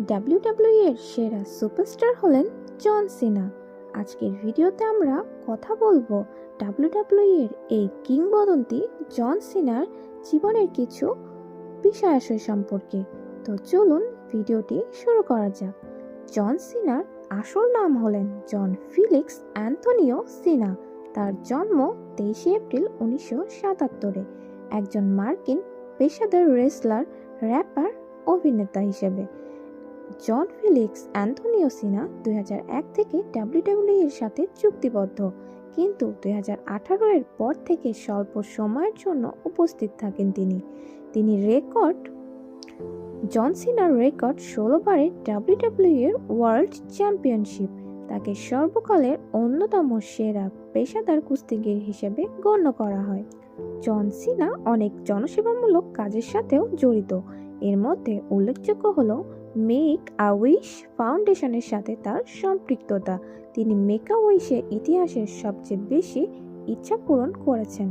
WWE এর সেরা superstar হলেন জন সিনা। আজকের ভিডিওতে আমরা কথা বলব ডাব্লিউডাব্লিউ এর এই কিংবদন্তি জন সিনার জীবনের কিছু বিষয়াশয় সম্পর্কে। তো চলুন ভিডিওটি শুরু করা যাক। জন সিনার আসল নাম হলেন জন ফিলিক্স অ্যান্থনিও সিনা। তার জন্ম তেইশে এপ্রিল উনিশশো সাতাত্তরে। একজন মার্কিন পেশাদার রেসলার, র্যাপার, অভিনেতা হিসেবে। জন ফিলিক্স, অ্যান্থনিও সিনা দুই হাজার এক থেকে ডাব্লিউডাব্লিউ এর সাথে চুক্তিবদ্ধ। কিন্তু দু হাজার আঠারো এর পর থেকে স্বল্প সময়ের জন্য উপস্থিত থাকেন তিনি। তিনি রেকর্ড, জন সিনার রেকর্ড ষোলো বারের ডাব্লিউডাব্লিউ এর ওয়ার্ল্ড চ্যাম্পিয়নশিপ। তাকে সর্বকালের অন্যতম সেরা পেশাদার কুস্তিগির হিসেবে গণ্য করা হয়। জন সিনা অনেক জনসেবামূলক কাজের সাথেও জড়িত। এর মধ্যে উল্লেখযোগ্য হল মেক আ উইশ ফাউন্ডেশনের সাথে তার সম্পৃক্ততা। তিনি মেক আ উইশের ইতিহাসের সবচেয়ে বেশি ইচ্ছা পূরণ করেছেন।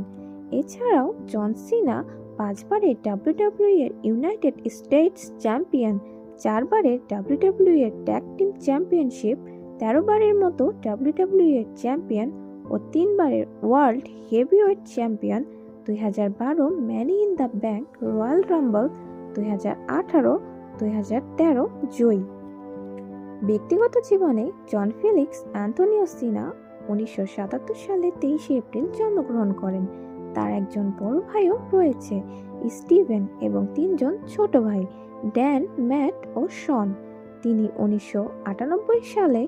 এছাড়াও জন সিনা পাঁচবারের ডাব্লিউডাব্লিউ এর ইউনাইটেড স্টেটস চ্যাম্পিয়ন, চারবারের ডাব্লিউডাব্লিউ এর ট্যাগ টিম চ্যাম্পিয়নশিপ তেরো বারের মতো ডাব্লিউডাব্লিউ এর চ্যাম্পিয়ন ও তিনবারের ওয়ার্ল্ড হেভিওয়েট চ্যাম্পিয়ন, দুই হাজার বারো Money in the Bank Royal Rumble, দুই হাজার আঠারো দুই হাজার তেরো জয়ী ব্যক্তিগত জীবনে জন ফিলিক্স অ্যান্থনিও সিনা উনিশশো সাতাত্তর সালে তেইশে এপ্রিল জন্মগ্রহণ করেন। তার একজন বড় ভাইও রয়েছে, স্টিভেন এবং তিনজন ছোট ভাই, ড্যান, ম্যাট ও শন। তিনি উনিশশো আটানব্বই সালে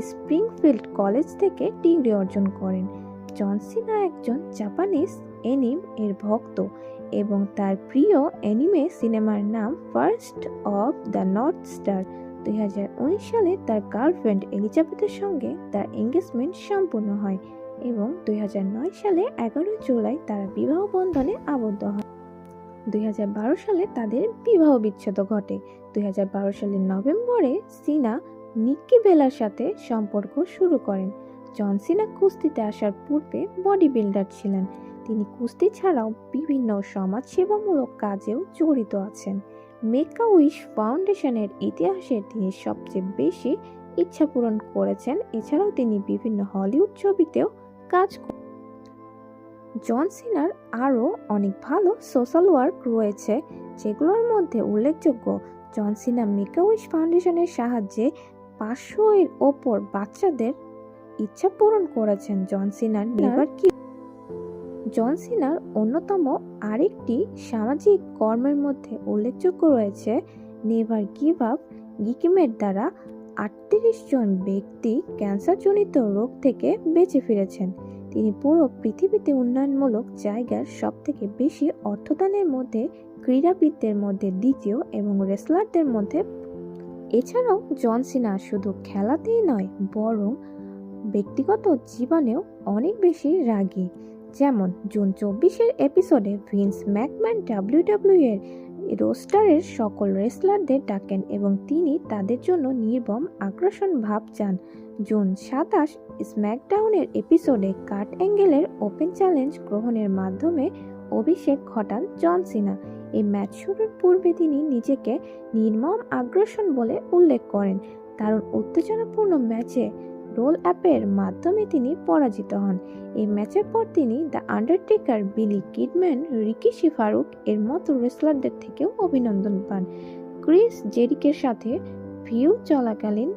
স্প্রিংফিল্ড কলেজ থেকে ডিগ্রি অর্জন করেন। জন সিনা একজন জাপানিজ এনিম এর ভক্ত এবং তার প্রিয় অ্যানিমে সিনেমার নাম First of the North Star. দুই হাজার উনিশ সালে তার গার্লফ্রেন্ড এলিজাবেথের সঙ্গে তার এঙ্গেজমেন্ট সম্পূর্ণ হয় এবং দুই হাজার নয় সালে এগারোই জুলাই তারা বিবাহ বন্ধনে আবদ্ধ হয়। দুই হাজার বারো সালে তাদের বিবাহ বিচ্ছেদ ঘটে। দুই হাজার বারো সালের নভেম্বরে সিনা নিক্কি বেলার সাথে সম্পর্ক শুরু করেন। জন সিনা কুস্তিতে আসার পূর্বে বডি বিল্ডার ছিলেন। তিনি কুস্তি ছাড়াও বিভিন্ন সমাজসেবামূলক কাজেও জড়িত আছেন। মেকা উইশ ফাউন্ডেশনের ইতিহাসে তিনি সবচেয়ে বেশি ইচ্ছা পূরণ করেছেন। এছাড়াও তিনি বিভিন্ন হলিউড ছবিতেও কাজ জন সিনার আরও অনেক ভালো সোশ্যাল ওয়ার্ক রয়েছে যেগুলোর মধ্যে উল্লেখযোগ্য। জন সিনা মেকা উইশ ফাউন্ডেশনের সাহায্যে পাঁচশো এর ওপর বাচ্চাদের ইচ্ছা পূরণ করেছেন। জন সিনার নেভার কি জন সিনার অন্যতম আরেকটি সামাজিক কর্মের মধ্যে উল্লেখযোগ্য রয়েছে। নেভার গিভ আপ গিকিমের দ্বারা আটত্রিশ জন ব্যক্তি ক্যান্সারজনিত রোগ থেকে বেঁচে ফিরেছেন। তিনি পুরো পৃথিবীতে উন্নয়নমূলক জায়গার সবথেকে বেশি অর্থদানের মধ্যে ক্রীড়াবিদদের মধ্যে দ্বিতীয় এবং রেসলারদের মধ্যে এছাড়াও জন সিনা শুধু খেলাতেই নয়, বরং ব্যক্তিগত জীবনেও অনেক বেশি রাগী। যেমন জুন চব্বিশের এপিসোডে ভিন্স ম্যাকম্যান ডাব্লিউডাব্লিউ এর রোস্টারের সকল রেসলারদের ডাকেন এবং তিনি তাদের জন্য নির্মম আগ্রাসন ভাব চান। জুন সাতাশ স্ম্যাকডাউনের এপিসোডে কাট অ্যাঙ্গেলের ওপেন চ্যালেঞ্জ গ্রহণের মাধ্যমে অভিষেক ঘটান জন সিনা। এই ম্যাচ শুরুর পূর্বে তিনি নিজেকে নির্মম আগ্রাসন বলে উল্লেখ করেন। দারুণ উত্তেজনাপূর্ণ ম্যাচে রোল অ্যাপের মাধ্যমে তিনি পরাজিত হন। এই ম্যাচের পর তিনি the Undertaker Billy Kidman, Ricky শিফারুক এর মতো রেসলারদের থেকেও অভিনন্দন পান। ক্রিস জেরিকের সাথে ভিউ চলাকালীন,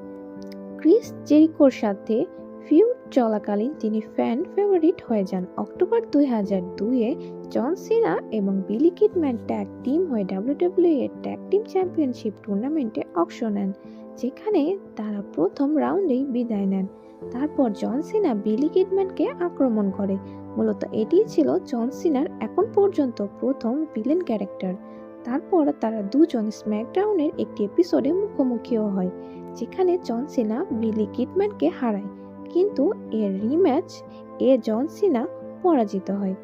ক্রিস জেরিকোর সাথে ফিউ চলাকালীন তিনি ফ্যান ফেভারিট হয়ে যান। অক্টোবর দুই হাজার দুইয়ে জন সিনা এবং বিলি কিডম্যান ট্যাগ টিম হয়ে ডাব্লিউডাব্লিউ এর ট্যাগ টিম চ্যাম্পিয়নশিপ টুর্নামেন্টে অংশ নেন। যেখানে তারা প্রথম রাউন্ডেই বিদায় নেন। তারপর জন সিনা বিলি কিডম্যানকে আক্রমণ করে। মূলত এটিই ছিল জন সিনার এখন পর্যন্ত প্রথম ভিলেন ক্যারেক্টার। তারপর তারা দুজন স্ম্যাকডাউনের একটি এপিসোডে মুখোমুখিও হয়, যেখানে জন সিনা বিলি কিডম্যানকে হারায়। কিন্তু এর রিম্যাচ এ জন সিনা পরাজিত হয়।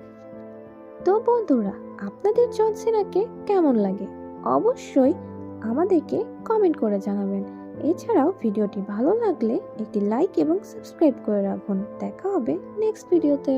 তো বন্ধুরা, আপনাদের জন সিনাকে কেমন লাগে? অবশ্যই আমাদেরকে কমেন্ট করে জানাবেন। এছাড়াও ভিডিওটি ভালো লাগলে একটি লাইক এবং সাবস্ক্রাইব করে রাখুন। দেখা হবে নেক্সট ভিডিওতে।